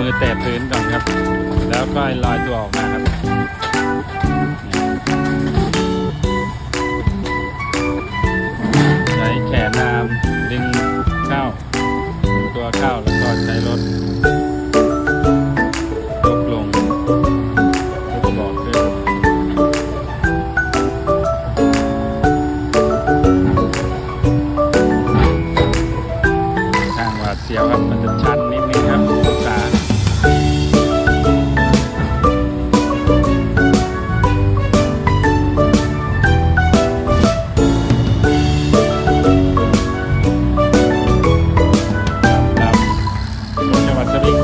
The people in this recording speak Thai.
มือแตะพื้นก่อนครับ แล้วก็ลอยตัวออกมาครับใช้แขนนามดึงเข้าตัวเข้าแล้วก็ใช้รถยกลงยกบอกขึ้นทางหวาดเสียวครับมันจะชันนิดนึง hacerle